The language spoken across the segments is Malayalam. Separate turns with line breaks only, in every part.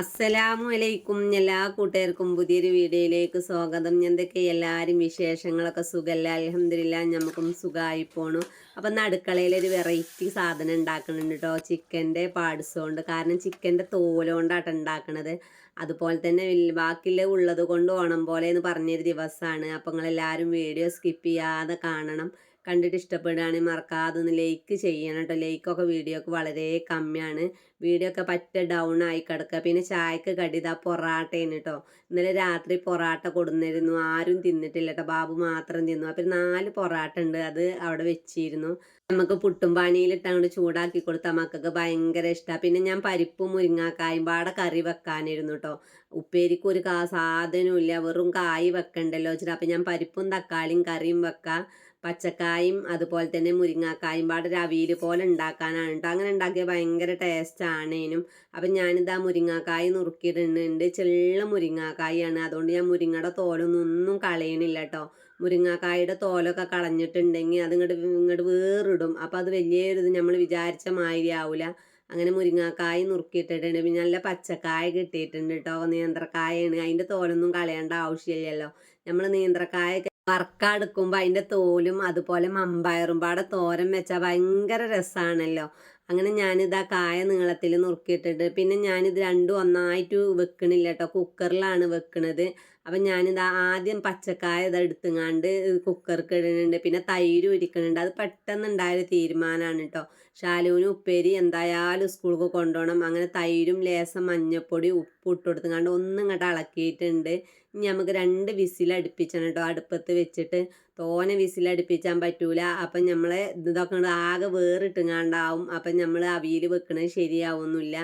അസ്സലാമു അലൈക്കും എല്ലാ കൂട്ടുകാർക്കും പുതിയൊരു വീഡിയോയിലേക്ക് സ്വാഗതം. എന്തൊക്കെ എല്ലാവരും വിശേഷങ്ങളൊക്കെ സുഖമല്ല അലഹമില്ല നമുക്കും സുഖമായി പോണു. അപ്പം ഇന്ന് ഒരു വെറൈറ്റി സാധനം ഉണ്ടാക്കുന്നുണ്ട് കേട്ടോ ചിക്കന്റെ പാർട്സ് കാരണം ചിക്കന്റെ തോലുകൊണ്ടാണ് ഉണ്ടാക്കണത്. അതുപോലെ തന്നെ ബാക്കിയുള്ള ഉള്ളത് കൊണ്ട് ഓണം പോലെ എന്ന് പറഞ്ഞൊരു ദിവസമാണ് അപ്പം നിങ്ങളെല്ലാവരും വീഡിയോ സ്കിപ്പ് ചെയ്യാതെ കാണണം. കണ്ടിട്ട് ഇഷ്ടപ്പെടുകയാണെങ്കിൽ മറക്കാതെ ഒന്ന് ലൈക്ക് ചെയ്യണം കേട്ടോ. ലൈക്കൊക്കെ വീഡിയോക്ക് വളരെ കമ്മിയാണ്. വീഡിയോ ഒക്കെ പറ്റ ഡൗൺ ആയി കിടക്കുക. പിന്നെ ചായക്ക് കടി ഇതാ പൊറാട്ടയാണ് കേട്ടോ. ഇന്നലെ രാത്രി പൊറാട്ട കൊടുന്നിരുന്നു. ആരും തിന്നിട്ടില്ല കേട്ടോ. ബാബു മാത്രം തിന്നു. അപ്പം നാല് പൊറാട്ട ഉണ്ട്. അത് അവിടെ വെച്ചിരുന്നു. നമുക്ക് പുട്ടും പാനിയിലിട്ട് ചൂടാക്കി കൊടുത്താൽ മക്കൾക്ക് ഭയങ്കര ഇഷ്ടമാണ് പിന്നെ ഞാൻ പരിപ്പും മുരിങ്ങാക്കായും പാടെ കറി വെക്കാനിരുന്നു കേട്ടോ ഉപ്പേരിക്ക് ഒരു സാധനവും ഇല്ല. വെറും കായ് വെക്കണ്ടല്ലോ വെച്ചിട്ട് അപ്പം ഞാൻ പരിപ്പും തക്കാളിയും കറിയും വെക്കാം. പച്ചക്കായും അതുപോലെ തന്നെ മുരിങ്ങാക്കായും പാടെ ഒരു അവിയൽ പോലെ ഉണ്ടാക്കാനാണ് കേട്ടോ അങ്ങനെ ഉണ്ടാക്കിയ ഭയങ്കര ടേസ്റ്റ് ആണേനും. അപ്പം ഞാനിതാ മുരിങ്ങാക്കായ് നുറുക്കിയിട്ടുണ്ട് ചെള്ള മുരിങ്ങാക്കായാണ്. അതുകൊണ്ട് ഞാൻ മുരിങ്ങയുടെ തോലൊന്നും ഒന്നും കളയണില്ല കേട്ടോ മുരിങ്ങാക്കായുടെ തോലൊക്കെ കളഞ്ഞിട്ടുണ്ടെങ്കിൽ അത് ഇങ്ങോട്ട് വേറിടും. അപ്പം അത് വലിയൊരു ഇത് നമ്മൾ വിചാരിച്ച മാതിരി ആവില്ല അങ്ങനെ മുരിങ്ങാക്കായ് നുറുക്കിയിട്ടിട്ടുണ്ട്. പിന്നെ നല്ല പച്ചക്കായ കിട്ടിയിട്ടുണ്ട് കേട്ടോ നേന്ത്രക്കായാണ്. അതിന്റെ തോലൊന്നും കളയേണ്ട ആവശ്യമില്ലല്ലോ നമ്മൾ നേന്ത്രക്കായ വറുക്കെടുക്കുമ്പോൾ അതിന്റെ തോലും അതുപോലെ മമ്പയറും പാടെ തോരം വെച്ചാൽ ഭയങ്കര രസമാണല്ലോ അങ്ങനെ ഞാനിതാ കായ നീളത്തിൽ നുറുക്കിയിട്ടിട്ട് പിന്നെ ഞാനിത് രണ്ടും ഒന്നായിട്ട് വെക്കണില്ല കേട്ടോ കുക്കറിലാണ് വെക്കണത്. അപ്പം ഞാനിതാ ആദ്യം പച്ചക്കായ ഇത് എടുത്തുങ്ങാണ്ട് കുക്കർക്ക് ഇടുന്നുണ്ട്. പിന്നെ തൈര് ഒരിക്കണുണ്ട് അത് പെട്ടെന്ന് ഉണ്ടായൊരു തീരുമാനമാണ് കേട്ടോ ഷാലൂന് ഉപ്പേരി എന്തായാലും സ്കൂൾക്ക് കൊണ്ടുപോകണം. അങ്ങനെ തൈരും ലേസം മഞ്ഞപ്പൊടി ഉപ്പ് ഇട്ട് കൊടുത്തുങ്ങാണ്ട് ഒന്നും ഇങ്ങോട്ട് ഇളക്കിയിട്ടുണ്ട്. ഇനി നമുക്ക് രണ്ട് വിസിൽ അടുപ്പിച്ചാണ് കേട്ടോ അടുപ്പത്ത് വെച്ചിട്ട് തോനെ വിസിൽ അടുപ്പിച്ചാൻ പറ്റൂല. അപ്പം നമ്മൾ ഇതൊക്കെ ആകെ വേറിട്ടുങ്ങാണ്ടാവും. അപ്പം നമ്മൾ അവിയിൽ വെക്കണത് ശരിയാവുന്നില്ല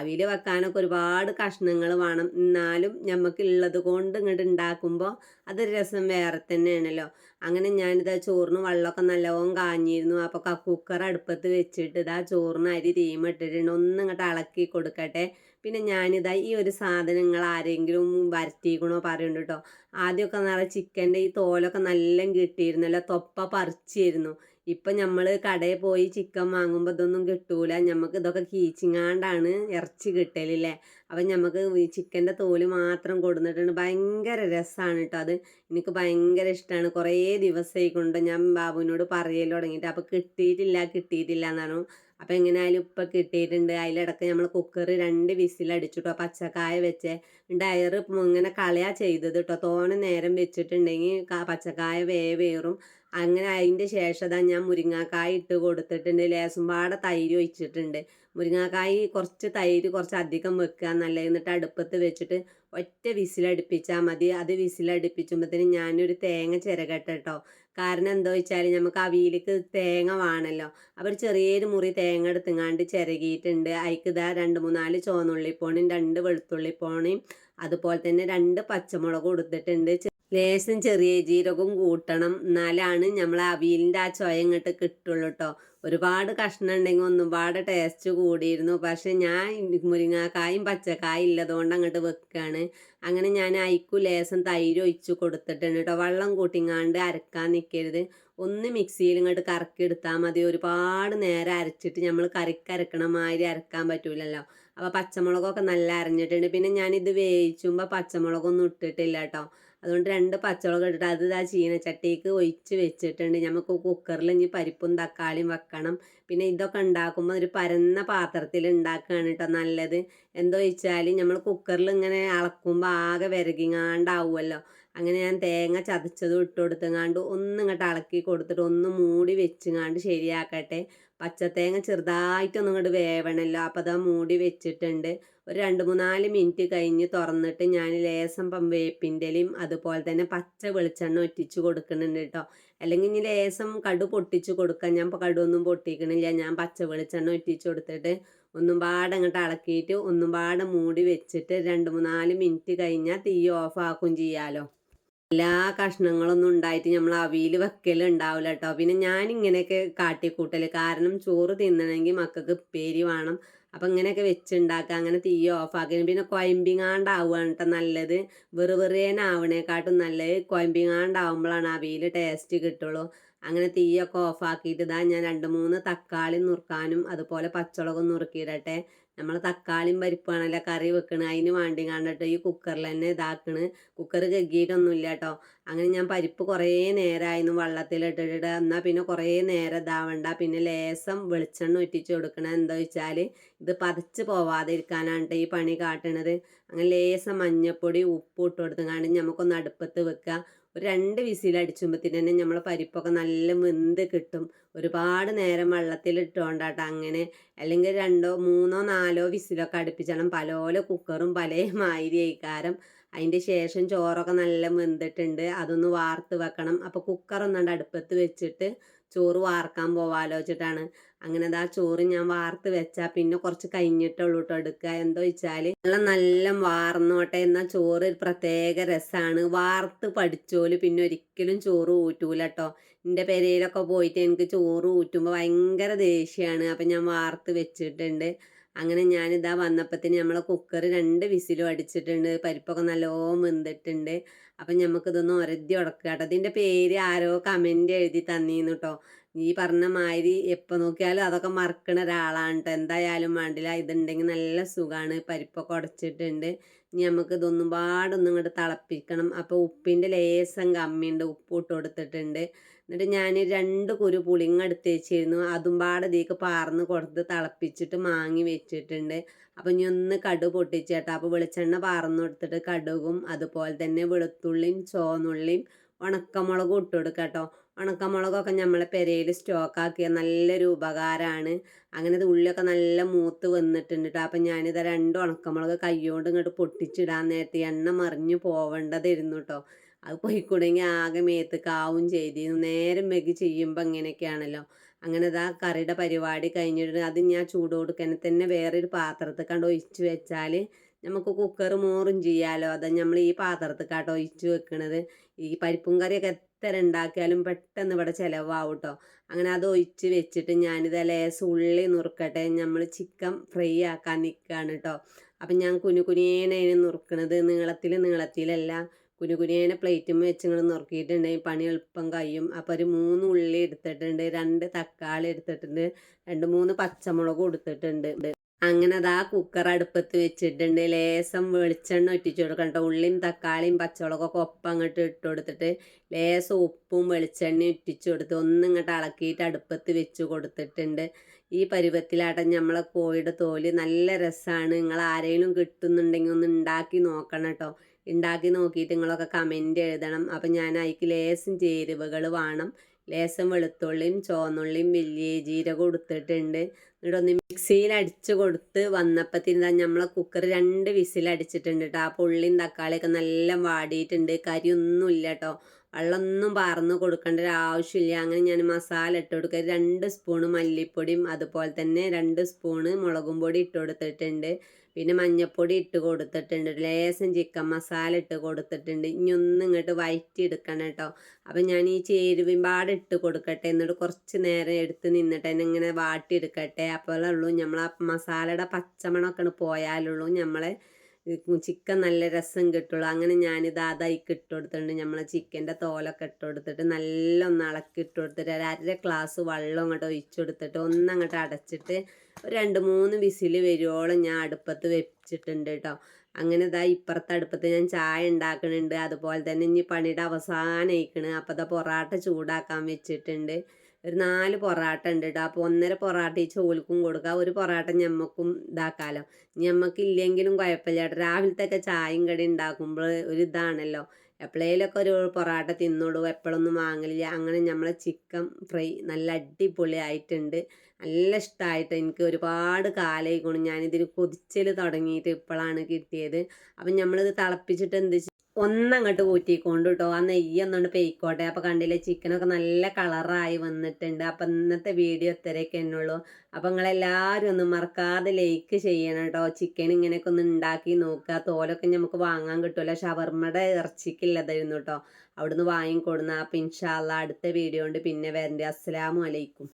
അവിയിൽ വെക്കാനൊക്കെ ഒരുപാട് കഷ്ണങ്ങൾ വേണം. എന്നാലും നമുക്ക് ഉള്ളത് കൊണ്ട് ഇങ്ങോട്ട് ഉണ്ടാക്കുമ്പോൾ അതൊരു രസം വേറെ തന്നെയാണല്ലോ. അങ്ങനെ ഞാനിതാ ചോറിന് വെള്ളമൊക്കെ നല്ലോണം കാഞ്ഞിരുന്നു. അപ്പോൾ കുക്കർ അടുപ്പത്ത് വെച്ചിട്ട് ഇതാ ചോറിന് അരി തീമിട്ടിട്ടുണ്ട് ഒന്ന് ഇങ്ങോട്ട് ഇളക്കി കൊടുക്കട്ടെ. പിന്നെ ഞാനിതാ ഈ ഒരു സാധനങ്ങൾ ആരെങ്കിലും വരട്ടിക്കണോ പറയുന്നുണ്ട് കേട്ടോ ആദ്യമൊക്കെ നിറയെ ചിക്കന്റെ ഈ തോലൊക്കെ നല്ല കിട്ടിയിരുന്നല്ലോ. തൊപ്പ പറിച്ചിരുന്നു. ഇപ്പം നമ്മൾ കടയിൽ പോയി ചിക്കൻ വാങ്ങുമ്പോൾ ഇതൊന്നും കിട്ടൂല. നമുക്ക് ഇതൊക്കെ കീച്ചിങ്ങാണ്ടാണ് ഇറച്ചി കിട്ടലില്ലേ? അപ്പം നമുക്ക് ഈ ചിക്കന്റെ തോൽ മാത്രം കൊടുന്നിട്ടുണ്ട്. ഭയങ്കര രസമാണ് കേട്ടോ അത്. എനിക്ക് ഭയങ്കര ഇഷ്ടമാണ് കുറേ ദിവസമായി കൊണ്ട് ഞാൻ ബാബുവിനോട് പറയൽ തുടങ്ങിയിട്ട്. അപ്പോൾ കിട്ടിയിട്ടില്ല കിട്ടിയിട്ടില്ല എന്നാണ് അപ്പോൾ എങ്ങനെയായാലും ഉപ്പ് കിട്ടിയിട്ടുണ്ട്. അതിലിടക്ക് നമ്മൾ കുക്കർ രണ്ട് വിസിലടിച്ചിട്ടോ പച്ചക്കായ വെച്ച്. ഡയറ് ഇങ്ങനെ കളയാ ചെയ്തത് കേട്ടോ തോനെ നേരം വെച്ചിട്ടുണ്ടെങ്കിൽ പച്ചക്കായ വേവേറും. അങ്ങനെ അതിന്റെ ശേഷം തന്നെ ഞാൻ മുരിങ്ങാക്കായ ഇട്ട് കൊടുത്തിട്ടുണ്ട്. ലേസും പാടെ തൈര് ഒഴിച്ചിട്ടുണ്ട്. മുരിങ്ങാക്കായ് കുറച്ച് തൈര് കുറച്ച് അധികം വെക്കുക നല്ല. എന്നിട്ട് അടുപ്പത്ത് വെച്ചിട്ട് ഒറ്റ വിസിലടുപ്പിച്ചാൽ മതി. അത് വിസിലടുപ്പിച്ചുമ്പോഴത്തേനും ഞാനൊരു തേങ്ങ ചിരകട്ടെ കേട്ടോ കാരണം എന്താ വെച്ചാൽ നമുക്ക് അവിയിലേക്ക് തേങ്ങ വേണമല്ലോ അപ്പോൾ ഒരു ചെറിയൊരു മുറി തേങ്ങ എടുത്തുങ്ങാണ്ട് ചിരകിയിട്ടുണ്ട് അതിക്ക് ഇതാ രണ്ട് മൂന്നാൽ ചുവന്നുള്ളിപ്പോണയും രണ്ട് വെളുത്തുള്ളിപ്പോണയും അതുപോലെ തന്നെ രണ്ട് പച്ചമുളക് കൊടുത്തിട്ടുണ്ട് ലേശം ചെറിയ ജീരകം കൂട്ടണം. എന്നാലാണ് നമ്മൾ അവിയലിന്റെ ആ ചൊയ ഇങ്ങോട്ട് കിട്ടുള്ളൂ കേട്ടോ ഒരുപാട് കഷ്ണം ഉണ്ടെങ്കിൽ ഒന്നുപാട് ടേസ്റ്റ് കൂടിയിരുന്നു. പക്ഷെ ഞാൻ മുരിങ്ങാക്കായും പച്ചക്കായും ഇല്ലതുകൊണ്ട് അങ്ങോട്ട് വെക്കുകയാണ് അങ്ങനെ ഞാൻ അയക്കു ലേശം തൈര് ഒഴിച്ച് കൊടുത്തിട്ടുണ്ട് കേട്ടോ വെള്ളം കൂട്ടിങ്ങാണ്ട് അരക്കാൻ നിൽക്കരുത് ഒന്ന് മിക്സിയിൽ ഇങ്ങോട്ട് കറക്കി എടുത്താൽ മതി. ഒരുപാട് നേരം അരച്ചിട്ട് നമ്മൾ കറിക്ക് അരക്കണ മാതിരി അരക്കാൻ പറ്റൂലല്ലോ. അപ്പോൾ പച്ചമുളകൊക്കെ നല്ല അരഞ്ഞിട്ടുണ്ട്. പിന്നെ ഞാനിത് വേവിച്ചുമ്പോൾ പച്ചമുളകൊന്നും ഇട്ടിട്ടില്ല കേട്ടോ അതുകൊണ്ട് രണ്ട് പച്ചമുളക് ഇട്ടിട്ട് അത് ആ ചീനച്ചട്ടിക്ക് ഒഴിച്ച് വെച്ചിട്ടുണ്ട്. നമുക്ക് കുക്കറിൽ ഇനി പരിപ്പും തക്കാളിയും വെക്കണം. പിന്നെ ഇതൊക്കെ ഉണ്ടാക്കുമ്പോൾ ഒരു പരന്ന പാത്രത്തിൽ ഉണ്ടാക്കുകയാണ് കേട്ടോ നല്ലത്. എന്തോ വെച്ചാൽ നമ്മൾ കുക്കറിൽ ഇങ്ങനെ അളക്കുമ്പോൾ ആകെ വിരകിങ്ങാണ്ടാവുമല്ലോ അങ്ങനെ ഞാൻ തേങ്ങ ചതച്ചതും ഇട്ട് കൊടുത്തങ്ങാണ്ട് ഒന്ന് ഇങ്ങോട്ട് അളക്കി കൊടുത്തിട്ട് ഒന്ന് മൂടി വെച്ചുങ്ങാണ്ട് ശരിയാക്കട്ടെ. പച്ചത്തേങ്ങ ചെറുതായിട്ടൊന്നും ഇങ്ങോട്ട് വേവണമല്ലോ അപ്പോൾ അത് മൂടി വെച്ചിട്ടുണ്ട്. ഒരു രണ്ട് മൂന്നാൽ മിനിറ്റ് കഴിഞ്ഞ് തുറന്നിട്ട് ഞാൻ ലേസം പം വേപ്പിന്റെലും അതുപോലെ തന്നെ പച്ച വെളിച്ചെണ്ണ ഒറ്റിച്ച് കൊടുക്കുന്നുണ്ട് കേട്ടോ. അല്ലെങ്കിൽ ഇനി ലേസം കടു പൊട്ടിച്ച് കൊടുക്കാം ഞാൻ ഇപ്പോൾ കടുവൊന്നും പൊട്ടിക്കണില്ല. ഞാൻ പച്ച വെളിച്ചെണ്ണ ഒറ്റിച്ച് കൊടുത്തിട്ട് ഒന്നും പാടെ അങ്ങോട്ട് ഇളക്കിയിട്ട് ഒന്നും പാടെ മൂടി വെച്ചിട്ട് രണ്ട് മൂന്നാൽ മിനിറ്റ് കഴിഞ്ഞാൽ തീ ഓഫ് ആക്കും ചെയ്യാലോ. എല്ലാ കഷ്ണങ്ങളൊന്നും ഉണ്ടായിട്ട് നമ്മൾ അവിയിൽ വെക്കലുണ്ടാവില്ല കേട്ടോ. പിന്നെ ഞാൻ ഇങ്ങനെയൊക്കെ കാട്ടിക്കൂട്ടൽ കാരണം ചോറ് തിന്നണമെങ്കിൽ മക്കൾക്ക് പേരി വേണം. അപ്പം ഇങ്ങനെയൊക്കെ വെച്ചുണ്ടാക്കുക അങ്ങനെ തീ ഓഫാക്കി. പിന്നെ കൊയമ്പിങ്ങാണ്ടാവുകയാണ് കേട്ടോ നല്ലത്. വെറു വെറുതേനാവണേക്കാട്ടും നല്ലത്. കൊയമ്പിങ്ങാണ്ടാവുമ്പോഴാണ് അവിയിൽ ടേസ്റ്റ് കിട്ടുള്ളൂ. അങ്ങനെ തീയൊക്കെ ഓഫാക്കിയിട്ട് ഇതാ ഞാൻ രണ്ട് മൂന്ന് തക്കാളി നുറുക്കാനും അതുപോലെ പച്ചമുളകും നുറുക്കിയിടട്ടെ. നമ്മൾ തക്കാളിയും പരിപ്പാണല്ലോ കറി വെക്കണത് അതിന് വേണ്ടി കണ്ടിട്ട് ഈ കുക്കറിൽ തന്നെ ഇതാക്കണ്. കുക്കർ കഴുകിയിട്ടൊന്നുമില്ല കേട്ടോ അങ്ങനെ ഞാൻ പരിപ്പ് കുറേ നേരമായിരുന്നു വെള്ളത്തിലിട്ടിട്ട്. എന്നാൽ പിന്നെ കുറേ നേരം ഇതാവണ്ട. പിന്നെ ലേസം വെളിച്ചെണ്ണ ഒറ്റിച്ച് കൊടുക്കണം എന്താ വെച്ചാൽ ഇത് പതച്ച് പോവാതിരിക്കാനാണ് ഈ പണി കാട്ടണത്. അങ്ങനെ ലേസം മഞ്ഞപ്പൊടി ഉപ്പ് ഇട്ട് കൊടുത്തുകൊണ്ട് നമുക്കൊന്ന് അടുപ്പത്ത് വെക്കുക ഒരു രണ്ട് വിസിലടിച്ചുമ്പോഴത്തേന് തന്നെ നമ്മൾ പരിപ്പൊക്കെ നല്ല വെന്ത് കിട്ടും. ഒരുപാട് നേരം വെള്ളത്തിൽ ഇട്ടുകൊണ്ടാട്ടോ അങ്ങനെ. അല്ലെങ്കിൽ രണ്ടോ മൂന്നോ നാലോ വിസിലൊക്കെ അടുപ്പിച്ചാലും പലോല കുക്കറും പല മാതിരി ആയിക്കാരം. അതിന്റെ ശേഷം ചോറൊക്കെ നല്ല വെന്തിട്ടുണ്ട്. അതൊന്ന് വാർത്ത് വെക്കണം. അപ്പോൾ കുക്കറൊന്നുണ്ട് അടുപ്പത്ത് വെച്ചിട്ട് ചോറ് വാർക്കാൻ പോവാലോ വെച്ചിട്ടാണ്. അങ്ങനെ ആ ചോറ് ഞാൻ വാർത്ത് വെച്ചാൽ പിന്നെ കുറച്ച് കഴിഞ്ഞിട്ടുള്ളൂ കേട്ടോ എടുക്കുക എന്തോ വെച്ചാൽ നല്ല നല്ല വാർന്നോട്ടെ. എന്നാൽ ചോറ് ഒരു പ്രത്യേക രസമാണ് വാർത്ത് പഠിച്ചോൽ പിന്നെ ഒരിക്കലും ചോറ് ഊറ്റൂല കേട്ടോ എന്റെ പെരയിലൊക്കെ പോയിട്ട് എനിക്ക് ചോറ് ഊറ്റുമ്പോൾ ഭയങ്കര ദേഷ്യമാണ് അപ്പം ഞാൻ വാർത്ത് വെച്ചിട്ടുണ്ട്. അങ്ങനെ ഞാനിതാ വന്നപ്പത്തിന് നമ്മളെ കുക്കർ രണ്ട് വിസിലും അടിച്ചിട്ടുണ്ട് പരിപ്പൊക്കെ നല്ലോണം വെന്തിട്ടുണ്ട്. അപ്പം നമുക്കിതൊന്ന് ഒരതി ഉടക്കുക കേട്ടോ ഇതിന്റെ പേര് ആരോ കമന്റ് എഴുതി തന്നീന്ന് കേട്ടോ ഈ പറഞ്ഞ മാതിരി എപ്പോൾ നോക്കിയാലും അതൊക്കെ മറക്കണ ഒരാളാണ് കേട്ടോ എന്തായാലും വേണ്ടില്ല ഇതുണ്ടെങ്കിൽ നല്ല സുഖമാണ് പരിപ്പൊക്കെ ഉടച്ചിട്ടുണ്ട്. ഇനി നമുക്ക് ഇതൊന്നും പാടൊന്നും ഇങ്ങോട്ട് തിളപ്പിക്കണം. അപ്പോൾ ഉപ്പിന്റെ ലേസം കമ്മിയുണ്ട് ഉപ്പ് ഇട്ട് കൊടുത്തിട്ടുണ്ട്. എന്നിട്ട് ഞാൻ രണ്ട് കുരു പുളിങ്ങ എടുത്ത് വെച്ചിരുന്നു. അതും പാടെ ഇതിലേക്ക് പാർന്ന് കൊടുത്ത് തിളപ്പിച്ചിട്ട് മാങ്ങി വെച്ചിട്ടുണ്ട്. അപ്പോൾ ഇനി ഒന്ന് കടു പൊട്ടിച്ചേട്ടാ. അപ്പോൾ വെളിച്ചെണ്ണ പാർന്ന് കൊടുത്തിട്ട് കടുകും അതുപോലെ തന്നെ വെളുത്തുള്ളിയും ചോന്നുള്ളിയും ഉണക്കമുളകും ഇട്ട് കൊടുക്കുക കേട്ടോ ഉണക്കമുളകൊക്കെ നമ്മളെ പെരയിൽ സ്റ്റോക്കാക്കിയ നല്ലൊരു ഉപകാരമാണ് അങ്ങനെ ഉള്ളിയൊക്കെ നല്ല മൂത്ത് വന്നിട്ടുണ്ട് കേട്ടോ അപ്പം ഞാനിത് രണ്ട് ഉണക്കമുളക് കൈയോണ്ട് ഇങ്ങോട്ട് പൊട്ടിച്ചിടാൻ നേരത്തെ എണ്ണ മറിഞ്ഞു പോവേണ്ടതായിരുന്നു കേട്ടോ അത് പോയിക്കൂടെങ്കിൽ ആകെ മേത്ത് കാവും ചെയ്തിരുന്നു. നേരം വെക്കി ചെയ്യുമ്പോൾ ഇങ്ങനെയൊക്കെയാണല്ലോ. അങ്ങനെ ഇതാ കറിയുടെ പരിപാടി കഴിഞ്ഞിട്ട് അത് ഞാൻ ചൂട് കൊടുക്കാൻ തന്നെ വേറൊരു പാത്രത്തിൽ കണ്ട് ഒഴിച്ച് വെച്ചാൽ നമുക്ക് കുക്കർ മോറും ചെയ്യാലോ? അതാ നമ്മൾ ഈ പാത്രത്തിൽ കാട്ടോ ഒഴിച്ച് വെക്കണത്. ഈ പരിപ്പും കറിയൊക്കെ എത്ര ഉണ്ടാക്കിയാലും പെട്ടെന്ന് ഇവിടെ ചിലവാവും കേട്ടോ അങ്ങനെ അത് ഒഴിച്ച് വെച്ചിട്ട് ഞാനിത് ലേസ് ഉള്ളി നുറുക്കട്ടെ. നമ്മൾ ചിക്കൻ ഫ്രൈ ആക്കാൻ നിൽക്കുകയാണ് കേട്ടോ അപ്പം ഞാൻ കുനു കുനിയേനതിന് നുറുക്കണത്. നീളത്തിൽ നീളത്തിലല്ല. കുനു കുനിയേനെ പ്ലേറ്റും വെച്ച് ഇങ്ങനെ നുറുക്കിയിട്ടുണ്ടെങ്കിൽ പണി എളുപ്പം കഴിയും. അപ്പോൾ ഒരു മൂന്ന് ഉള്ളി എടുത്തിട്ടുണ്ട്. രണ്ട് തക്കാളി എടുത്തിട്ടുണ്ട്. രണ്ട് മൂന്ന് പച്ചമുളക് കൊടുത്തിട്ടുണ്ട് അങ്ങനെ അതാ കുക്കർ അടുപ്പത്ത് വെച്ചിട്ടുണ്ട് ലേസം വെളിച്ചെണ്ണ ഒറ്റിച്ച് കൊടുക്കണ്ട ഉള്ളിയും തക്കാളിയും പച്ചമുളകൊക്കെ ഒപ്പം അങ്ങോട്ട് ഇട്ട് കൊടുത്തിട്ട് ലേസം ഉപ്പും വെളിച്ചെണ്ണയും ഒറ്റിച്ചു കൊടുത്ത് ഒന്നും ഇങ്ങോട്ട് ഇളക്കിയിട്ട് അടുപ്പത്ത് വെച്ച് കൊടുത്തിട്ടുണ്ട് ഈ പരുവത്തിലാട്ടം നമ്മളെ കോഴിയുടെ തോൽ നല്ല രസമാണ് നിങ്ങൾ ആരെങ്കിലും കിട്ടുന്നുണ്ടെങ്കിൽ ഒന്ന് ഉണ്ടാക്കി നോക്കണം കേട്ടോ ഉണ്ടാക്കി നോക്കിയിട്ട് നിങ്ങളൊക്കെ കമന്റ് എഴുതണം. അപ്പം ഞാൻ അതിക്ക് ലേസും ചേരുവകൾ വേണം. ലേസം വെളുത്തുള്ളിയും ചുവന്നുള്ളിയും വലിയ ജീരകം കൊടുത്തിട്ടുണ്ട് എന്നിട്ടൊന്ന് മിക്സിയിൽ അടിച്ച് കൊടുത്ത് വന്നപ്പത്തിന് നമ്മളെ കുക്കർ രണ്ട് വിസിൽ അടിച്ചിട്ടുണ്ട് കേട്ടോ ആ പുള്ളിയും തക്കാളിയൊക്കെ നല്ല വാടിയിട്ടുണ്ട്. കരിയൊന്നും ഇല്ല കേട്ടോ വെള്ളമൊന്നും പറന്ന് കൊടുക്കേണ്ട ഒരു ആവശ്യമില്ല. അങ്ങനെ ഞാൻ മസാല ഇട്ട് കൊടുക്കുക രണ്ട് സ്പൂണ് മല്ലിപ്പൊടിയും അതുപോലെ തന്നെ രണ്ട് സ്പൂണ് മുളകും പൊടി ഇട്ട് കൊടുത്തിട്ടുണ്ട്. പിന്നെ മഞ്ഞൾപ്പൊടി ഇട്ട് കൊടുത്തിട്ടുണ്ട്. ലേശം ചിക്കൻ മസാല ഇട്ട് കൊടുത്തിട്ടുണ്ട്. ഇനി ഒന്ന് ഇങ്ങോട്ട് വയറ്റി എടുക്കണം കേട്ടോ. അപ്പം ഞാൻ ഈ ചേരുവിമ്പാട് ഇട്ട് കൊടുക്കട്ടെ. എന്നിട്ട് കുറച്ച് നേരം എടുത്ത് നിന്നിട്ട് തന്നെ ഇങ്ങനെ വാട്ടിയെടുക്കട്ടെ. അപ്പോഴുള്ളൂ നമ്മൾ ആ മസാലയുടെ പച്ചമണമൊക്കെ പോയാലുള്ളൂ നമ്മളെ ചിക്കൻ നല്ല രസം കിട്ടുള്ളൂ. അങ്ങനെ ഞാനിത് അതായിക്ക് ഇട്ട് കൊടുത്തിട്ടുണ്ട് നമ്മളെ ചിക്കന്റെ തോലൊക്കെ ഇട്ട് കൊടുത്തിട്ട് നല്ല ഒന്ന് ഇളക്കി ഇട്ട് കൊടുത്തിട്ട് ഒരു അര ഗ്ലാസ് വെള്ളം അങ്ങോട്ട് ഒഴിച്ചു കൊടുത്തിട്ട് ഒന്നങ്ങോട്ട് അടച്ചിട്ട് ഒരു രണ്ട് മൂന്ന് വിസിൽ വരുവോളം ഞാൻ അടുപ്പത്ത് വെച്ചിട്ടുണ്ട് കേട്ടോ അങ്ങനെ ഇതാ ഇപ്പുറത്തെ അടുപ്പത്ത് ഞാൻ ചായ ഉണ്ടാക്കുന്നുണ്ട് അതുപോലെ തന്നെ ഇനി പണിയുടെ അവസാനം അയക്കണ് അപ്പോൾ ഇതാ പൊറാട്ട ചൂടാക്കാൻ വെച്ചിട്ടുണ്ട്. ഒരു നാല് പൊറാട്ട ഉണ്ട് കേട്ടോ അപ്പോൾ ഒന്നര പൊറാട്ട ഈ ചോൽക്കും കൊടുക്കുക ഒരു പൊറാട്ട ഞമ്മക്കും ഇതാക്കാമല്ലോ ഞമ്മക്കില്ലെങ്കിലും കുഴപ്പമില്ല കേട്ടോ രാവിലത്തെ ചായയും കടി ഉണ്ടാക്കുമ്പോൾ ഒരു ഇതാണല്ലോ. എപ്പോഴേലൊക്കെ ഒരു പൊറാട്ട തിന്നോളൂ. എപ്പോഴൊന്നും വാങ്ങലില്ല. അങ്ങനെ നമ്മളെ ചിക്കൻ ഫ്രൈ നല്ല അടിപൊളി ആയിട്ടുണ്ട് നല്ല ഇഷ്ടമായിട്ട് എനിക്ക് ഒരുപാട് കാലമായിക്കോണം ഞാനിതിന് കൊതിച്ചൽ തുടങ്ങിയിട്ട് ഇപ്പോഴാണ് കിട്ടിയത്. അപ്പം നമ്മളിത് തിളപ്പിച്ചിട്ട് എന്ത് ഒന്നങ്ങോട്ട് ഊറ്റിക്കൊണ്ട് കേട്ടോ ആ നെയ്യ് ഒന്നുകൊണ്ട് പെയ്ക്കോട്ടെ. അപ്പോൾ കണ്ടില്ലേ ചിക്കനൊക്കെ നല്ല കളറായി വന്നിട്ടുണ്ട്. അപ്പം ഇന്നത്തെ വീഡിയോ ഇത്രയൊക്കെ എന്നുള്ളൂ അപ്പം നിങ്ങളെല്ലാവരും ഒന്നും മറക്കാതെ ലൈക്ക് ചെയ്യണം കേട്ടോ ചിക്കൻ ഇങ്ങനെയൊക്കെ ഒന്ന് ഉണ്ടാക്കി നോക്കുക. തോലൊക്കെ നമുക്ക് വാങ്ങാൻ കിട്ടുമല്ലോ. ഷവർമ്മയുടെ ഇറച്ചിക്കില്ലതായിരുന്നു കേട്ടോ അവിടുന്ന് വാങ്ങിക്കൊടുന്ന. അപ്പം ഇൻഷാല്ല അടുത്ത വീഡിയോ ഉണ്ട് പിന്നെ വരണ്ടേ. അസ്സലാമു അലൈക്കും.